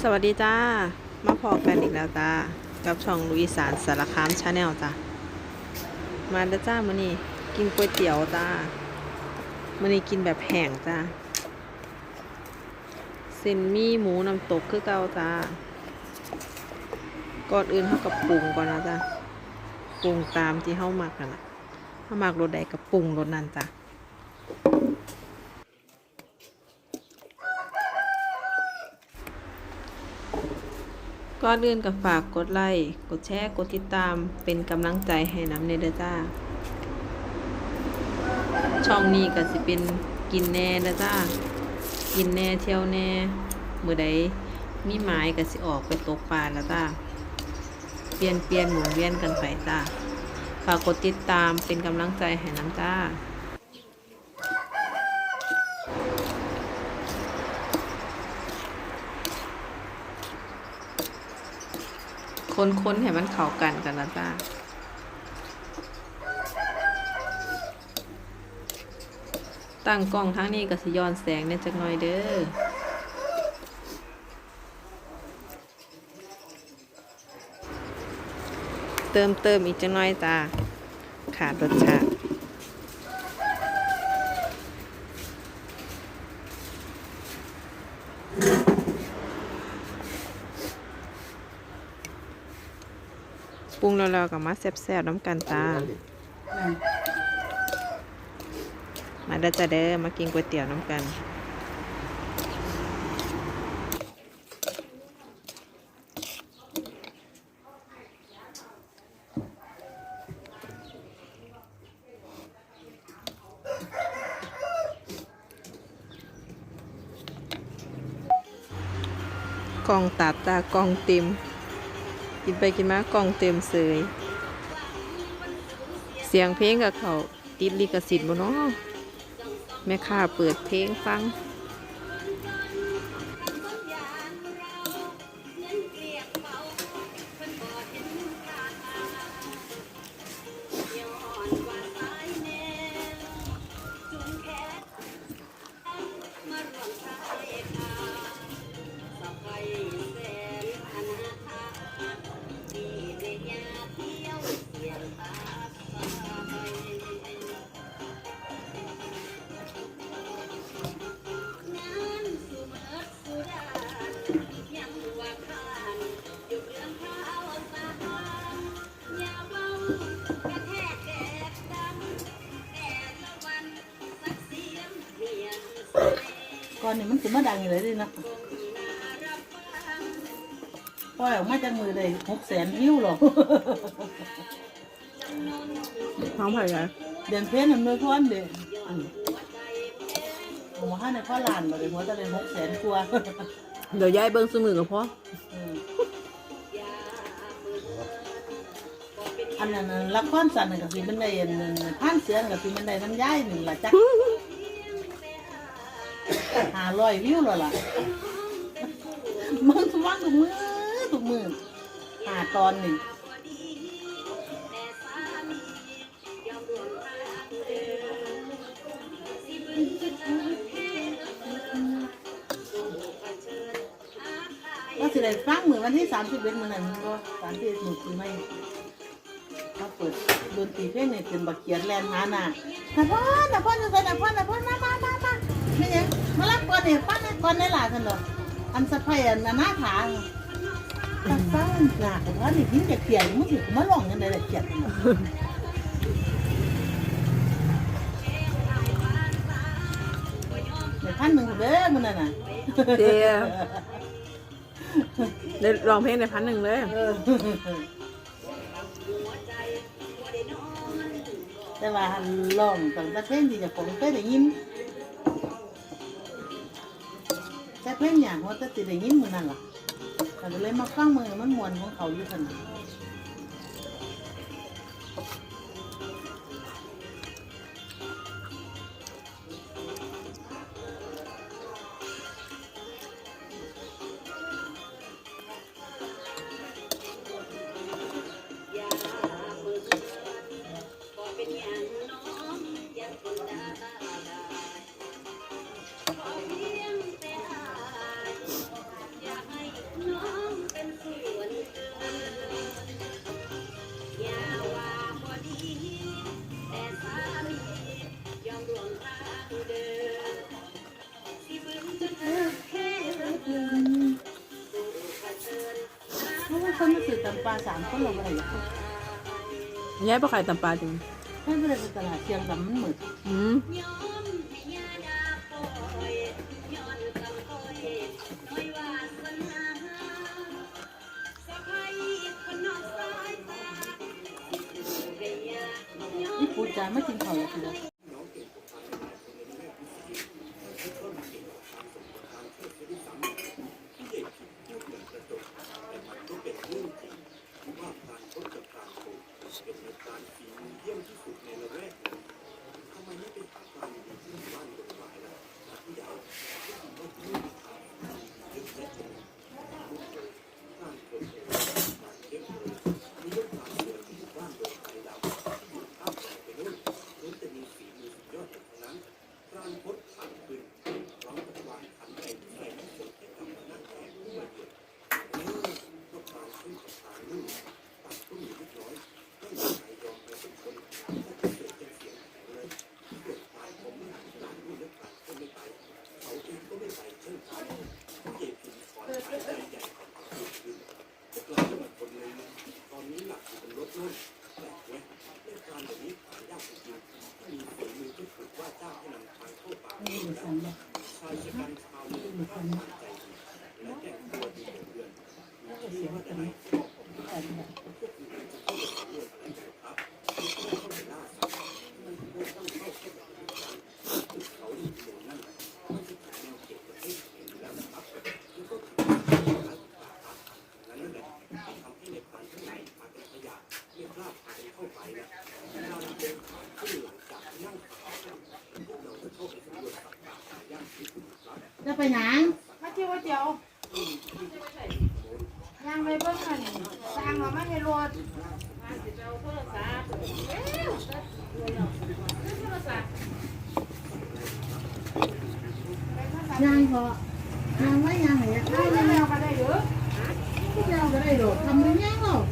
สวัสดีจ้า มาพอกันอีกแล้วจ้า กับช่องลุยสารสารคามชาแนลจ้ามาเด้อจ้ามื้อนี้กินก๋วยเตี๋ยวจ้ามื้อนี้กินแบบแห้งจ้าเส้นมีหมูน้ำตกคือเก่าจ้าก่อนอื่นเฮากับปรุงก่อนนะจ้าปรุงตามที่เฮาหมักกันละเฮามักรสใดก็ปรุงรสนั้นจ้า ก่อนอื่นก็ฝากกดไลค์ กดแชร์ กดติดตาม เป็นกำลังใจให้น้ำเนเด้อจ้า ช่องนี้ก็สิเป็นกินแน่นะจ้า กินแน่เที่ยวแน่ มือใดมีหมายก็สิออกไปตกปลาแล้วจ้า เปลี่ยนเปลี่ยนหมุนเวียนกันไปจ้า ฝากกดติดตามเป็นกำลังใจให้น้ำจ้า คนๆให้มันเข้ากันกันนะจ้าตั้งกล้องทั้งนี้ก็สิย้อนแสงเนี่ยจักหน่อยเด้อเติมเติมอีกจักหน่อยจ้าขาดรสชาติ ปรุงแล้วๆกับมาแซ่บๆน้ำกันจ้ามาเด้อจ้าเด้อมากินก๋วยเตี๋ยวน้ำกันกล่องตับจ้ากล่องเต็ม กินไปกินมากล่องเต็มเสย เสียงเพลงกับเขาติดลิขสิทธิ์บ่เนาะแม่ค้าเปิดเพลงฟัง อนนี่มันสิมาดังอยู่เลยดินะปล่อยออกมาจากมือเลยหกแสนวิวหรอกน้องไผ่ไงเดือนเพชรมันไม่พอนเด้อันผมว่าให้ในพ่อหลานมาเลยหัวจะเลยหกแสนกว่าเดี๋ยวยายเบิ้งซื้อมือกับพ่อเอออันนั้นน่ะละครสันนกับสิมันได้อันนั้นผ่านเสือนกับสิมันได้น้ำย้ายหนึ่งละจัก หาร้อยวิวแล้วล่ะมันว่างทุกมือทุกมือหาตอนหนึ่งก็สิได้ฟังเหมือนวันที่สามสิบเอ็ดมือนั้นก็สามสิบเอ็ดมือคือไม่เขาเปิดดนตรีเพลงเนี่ยเป็นบักเขียนแลนหาหน้านะพ่อนะพ่อจะใส่นะพ่อนะพ่อมามามามาไม่ยัง มารับก่อนเนี่ยป้าเนี่ยก่อนในหลานกันเหรออันสะพายอันน่ะหน้าผาตาฟ้าหนักแต่ว่านี่ทิ้งจะเขียนมึงถือมาลองกันได้เลยเขียนกันเนาะเดี๋ยวพันหนึ่งเด้อมันน่ะน่ะเดียได้ร้องเพลงในพันหนึ่งเลยเออแต่ว่าหันลองตั้งแต่เพลงที่เจะผมเคยได้ยิน เล่นอย่างว่าจะติดอย่างนี้มือนั่นล่ะแต่เลยมาฟังมือมันมวนของเขาอยู่ขนาด เขาไม่ซื้ตำปาสามเขาลงอะไรอย่างเงี้ยย้ายไปขายตำปลาจังให้ไปเลยไปตลาดเชียงดำมันหมดอืมนี่ปูจานไม่กินข้าหรอกเหร จะ ไปไหนมาเที่ยวเจียวยังไปเบิ่งกันสร้างมาไม่ให้รถยางพอยางไม่ยางไหนอะได้แล้วก็ได้เด้อพวกเราก็ได้โดดทำไม่ยากหรอกเ